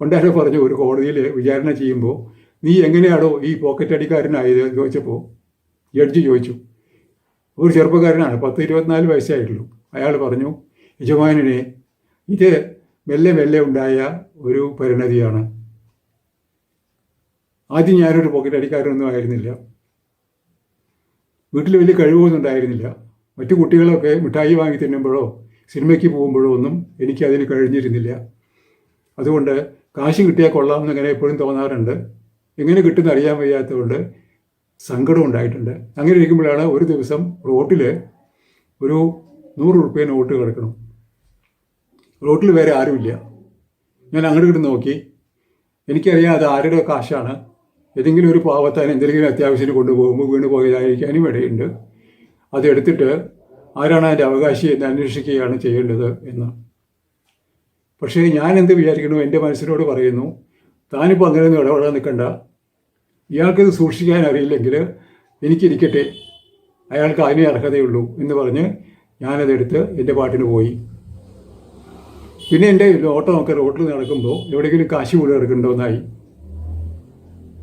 പണ്ടാരെ പറഞ്ഞു ഒരു കോടതിയിൽ വിചാരണ ചെയ്യുമ്പോൾ നീ എങ്ങനെയാണോ ഈ പോക്കറ്റ് അടിക്കാരനായത്? ചോദിച്ചപ്പോൾ ജഡ്ജി ചോദിച്ചു. ഒരു ചെറുപ്പക്കാരനാണ് പത്ത് ഇരുപത്തിനാല് വയസ്സായിട്ടുള്ളൂ. അയാൾ പറഞ്ഞു യജമാനെ ഇത് മെല്ലെ മെല്ലെ ഉണ്ടായ ഒരു പരിണതിയാണ്. ആദ്യം ഞാനൊരു പോക്കറ്റ് അടിക്കാരനൊന്നും ആയിരുന്നില്ല. വീട്ടിൽ വലിയ കഴിവൊന്നും ഉണ്ടായിരുന്നില്ല. മറ്റു കുട്ടികളൊക്കെ മിഠായി വാങ്ങി തിന്നുമ്പോഴോ സിനിമയ്ക്ക് പോകുമ്പോഴോ ഒന്നും എനിക്ക് അതിന് കഴിഞ്ഞിരുന്നില്ല. അതുകൊണ്ട് കാശ് കിട്ടിയാൽ കൊള്ളാം എന്നിങ്ങനെ എപ്പോഴും തോന്നാറുണ്ട്. എങ്ങനെ കിട്ടുമെന്ന് അറിയാൻ വയ്യാത്തതുകൊണ്ട് സങ്കടം ഉണ്ടായിട്ടുണ്ട്. അങ്ങനെ ഇരിക്കുമ്പോഴാണ് ഒരു ദിവസം റോട്ടിൽ ഒരു നൂറ് റുപ്യ നോട്ട് കിടക്കണം. റോട്ടിൽ വേറെ ആരുമില്ല. ഞാൻ അങ്ങോട്ട് ഇങ്ങോട്ട് നോക്കി. എനിക്കറിയാം അത് ആരുടെ കാശാണ്. ഏതെങ്കിലും ഒരു പാവത്താൻ എന്തെങ്കിലും അത്യാവശ്യത്തിന് കൊണ്ടുപോകുമ്പോൾ വീണ് പോയതായിരിക്കാനും ഇടയുണ്ട്. അതെടുത്തിട്ട് ആരാണ് അതിന്റെ അവകാശി എന്ന് അന്വേഷിക്കുകയാണ് ചെയ്യേണ്ടത് എന്ന്. പക്ഷേ ഞാൻ എന്ത് വിചാരിക്കണു എന്റെ മനസ്സിനോട് പറയുന്നു താനിപ്പോൾ അങ്ങനെയൊന്നും ഇടപെടാൻ നിൽക്കണ്ട. ഇയാൾക്കിത് സൂക്ഷിക്കാൻ അറിയില്ലെങ്കിൽ എനിക്കിരിക്കട്ടെ. അയാൾക്ക് അതിനേ അർഹതയുള്ളൂ എന്ന് പറഞ്ഞ് ഞാനതെടുത്ത് എന്റെ പാട്ടിന് പോയി. പിന്നെ എന്റെ ഓട്ടമൊക്കെ റോട്ടിൽ നടക്കുമ്പോൾ എവിടെയെങ്കിലും കാശ് കൂടി എടുക്കണ്ടോ എന്നായി.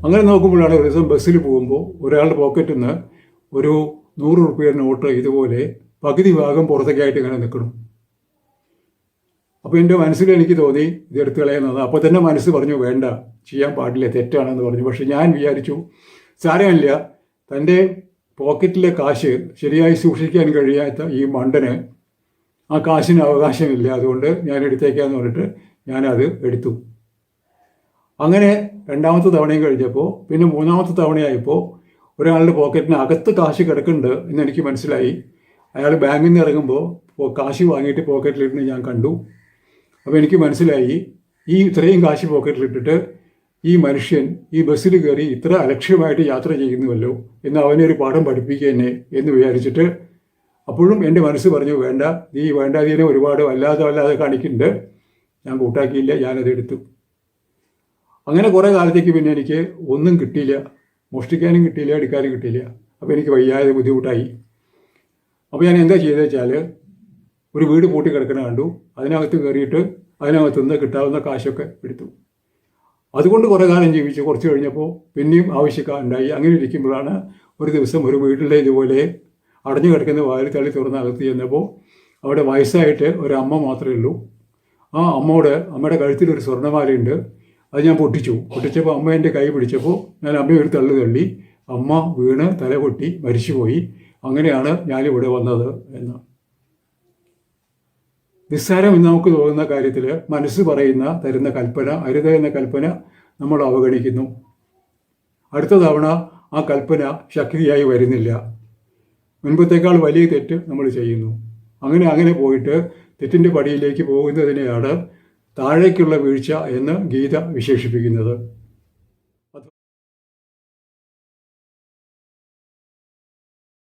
അങ്ങനെ നോക്കുമ്പോഴാണ് ഒരു ദിവസം ബസ്സിൽ പോകുമ്പോൾ ഒരാളുടെ പോക്കറ്റിൽ നിന്ന് ഒരു നൂറ് റുപ്യ നോട്ട് ഇതുപോലെ പകുതി ഭാഗം പുറത്തേക്കായിട്ട് ഇങ്ങനെ നിൽക്കണം അപ്പോൾ എന്റെ മനസ്സിൽ എനിക്ക് തോന്നി ഇത് എടുത്തു കളയുന്നത്. അപ്പോൾ തന്നെ മനസ്സ് പറഞ്ഞു വേണ്ട ചെയ്യാൻ പാടില്ല തെറ്റാണെന്ന് പറഞ്ഞു. പക്ഷെ ഞാൻ വിചാരിച്ചു സാരമില്ല തന്റെ പോക്കറ്റിലെ കാശ് ശരിയായി സൂക്ഷിക്കാൻ കഴിയാത്ത ഈ മണ്ടന് ആ കാശിന് അവകാശമില്ല. അതുകൊണ്ട് ഞാൻ എടുത്തേക്കാന്ന് പറഞ്ഞിട്ട് ഞാനത് എടുത്തു. അങ്ങനെ രണ്ടാമത്തെ തവണയും കഴിഞ്ഞപ്പോൾ പിന്നെ മൂന്നാമത്തെ തവണയായപ്പോൾ ഒരാളുടെ പോക്കറ്റിന് അകത്ത് കാശ് കിടക്കുന്നുണ്ട് എന്ന് എനിക്ക് മനസ്സിലായി. അയാൾ ബാങ്കിൽ നിന്ന് ഇറങ്ങുമ്പോൾ കാശ് വാങ്ങിയിട്ട് പോക്കറ്റിലിട്ട് ഞാൻ കണ്ടു. അപ്പോൾ എനിക്ക് മനസ്സിലായി ഈ ഇത്രയും കാശ് പോക്കറ്റിലിട്ടിട്ട് ഈ മനുഷ്യൻ ഈ ബസ്സിൽ കയറി ഇത്ര അലക്ഷ്യമായിട്ട് യാത്ര ചെയ്യുന്നുവല്ലോ എന്ന് അവനെ ഒരു പാഠം പഠിപ്പിക്കുക എന്നെ എന്ന് വിചാരിച്ചിട്ട് അപ്പോഴും എന്റെ മനസ്സ് പറഞ്ഞു വേണ്ട നീ വേണ്ടാതീനെ ഒരുപാട് വല്ലാതെ വല്ലാതെ കാണിക്കുന്നുണ്ട്. ഞാൻ കൂട്ടാക്കിയില്ല ഞാനത് എടുത്തു. അങ്ങനെ കുറേ കാലത്തേക്ക് പിന്നെ എനിക്ക് ഒന്നും കിട്ടിയില്ല മോഷ്ടിക്കാനും കിട്ടിയില്ല എടുക്കാനും കിട്ടിയില്ല. അപ്പോൾ എനിക്ക് വയ്യാതെ ബുദ്ധിമുട്ടായി. അപ്പോൾ ഞാൻ എന്താ ചെയ്തത് വെച്ചാൽ ഒരു വീട് പൂട്ടി കിടക്കണ കണ്ടു. അതിനകത്ത് കയറിയിട്ട് അതിനകത്ത് നിന്ന് കിട്ടാവുന്ന കാശൊക്കെ എടുത്തു. അതുകൊണ്ട് കുറേ കാലം ജീവിച്ചു കുറച്ച് കഴിഞ്ഞപ്പോൾ പിന്നെയും ആവശ്യക്കാരുണ്ടായി അങ്ങനെ ഇരിക്കുമ്പോഴാണ് ഒരു ദിവസം ഒരു വീട്ടിലെ ഇതുപോലെ അടഞ്ഞു കിടക്കുന്ന വാതിൽ തള്ളി തുറന്ന് അകത്ത് ചെന്നപ്പോൾ അവിടെ വയസ്സായിട്ട് ഒരു അമ്മ മാത്രമേ ഉള്ളൂ. ആ അമ്മയോട് അമ്മയുടെ കഴുത്തിൽ ഒരു സ്വർണമാലയുണ്ട്. അത് ഞാൻ പൊട്ടിച്ചു. പൊട്ടിച്ചപ്പോൾ അമ്മ എന്റെ കൈ പിടിച്ചപ്പോൾ ഞാൻ അമ്മയെ ഒരു തള്ളു തള്ളി അമ്മ വീണ് തല പൊട്ടി മരിച്ചുപോയി. അങ്ങനെയാണ് ഞാനിവിടെ വന്നത് എന്ന്. നിസ്സാരം എന്ന് നമുക്ക് തോന്നുന്ന കാര്യത്തിൽ മനസ്സ് പറയുന്ന തരുന്ന കൽപ്പന അരുത് എന്ന കൽപ്പന നമ്മൾ അവഗണിക്കുന്നു. അടുത്ത തവണ ആ കൽപ്പന ശക്തിയായി വരുന്നില്ല. മുൻപത്തേക്കാൾ വലിയ തെറ്റ് നമ്മൾ ചെയ്യുന്നു. അങ്ങനെ അങ്ങനെ പോയിട്ട് തെറ്റിന്റെ പടിയിലേക്ക് പോകുന്നതിനെയാണ് താഴേക്കുള്ള വീഴ്ച എന്ന് ഗീത വിശേഷിപ്പിക്കുന്നത്.